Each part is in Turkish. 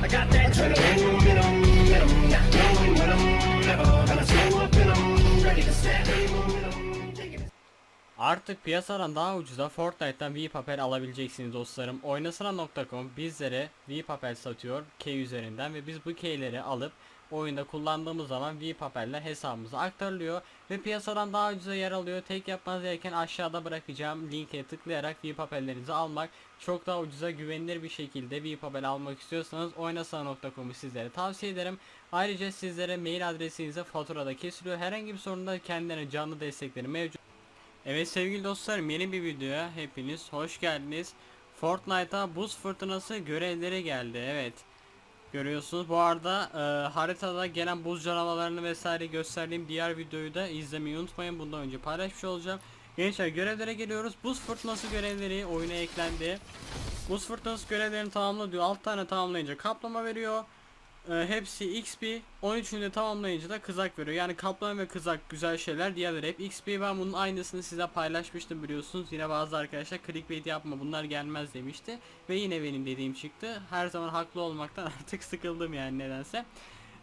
I got that adrenaline not knowing when I'm never up and I'm ready to Artık piyasadan daha ucuza Fortnite'tan V-Papel alabileceksiniz dostlarım. Oynasana.com bizlere V-Papel satıyor key üzerinden ve biz bu keyleri alıp oyunda kullandığımız zaman V-Papel'le hesabımıza aktarılıyor ve piyasadan daha ucuza yer alıyor. Tek yapmanız gereken aşağıda bırakacağım linke tıklayarak V-Papel'lerinizi almak. Çok daha ucuza güvenilir bir şekilde V-Papel almak istiyorsanız oynasana.com'u sizlere tavsiye ederim. Ayrıca sizlere mail adresinize faturada kesiliyor. Herhangi bir sorunda kendilerine canlı destekleri mevcut. Evet sevgili dostlarım yeni bir videoya hepiniz hoş geldiniz. Fortnite'a buz fırtınası görevleri geldi evet. Görüyorsunuz bu arada e, haritada gelen buz canavarlarını vesaire gösterdiğim diğer videoyu da izlemeyi unutmayın. Bundan önce paylaşmış olacağım. Gençler görevlere geliyoruz. Buz fırtınası görevleri oyuna eklendi. Buz fırtınası görevlerini tamamla diyor. 6 tane tamamlayınca kaplama veriyor. Ee, hepsi XP 13'ünü de tamamlayınca da kızak veriyor. Yani kaplama ve kızak güzel şeyler. Diğerleri hep XP. Ben bunun aynısını size paylaşmıştım biliyorsunuz. Yine bazı arkadaşlar clickbait yapma bunlar gelmez demişti. Ve yine benim dediğim çıktı. Her zaman haklı olmaktan artık sıkıldım yani nedense.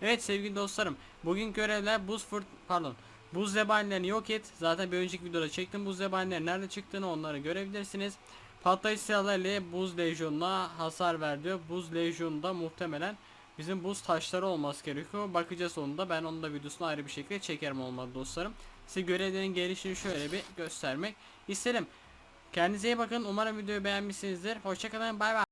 Evet sevgili dostlarım. Bugün görevler buz fırt pardon. Buz zebanilerini yok et. Zaten bir önceki videoda çektim buz zebanilerin nerede çıktığını onları görebilirsiniz. Patlayıcı silahlarıyla buz lejyonuna hasar ver diyor. Buz lejyonunda muhtemelen bizim buz taşları olması gerekiyor. Bakacağız sonunda. Ben onun da videosunu ayrı bir şekilde çekerim olmadı dostlarım. Size görevlerin gelişini şöyle bir göstermek isterim. Kendinize iyi bakın. Umarım videoyu beğenmişsinizdir. Hoşçakalın. Bay bay.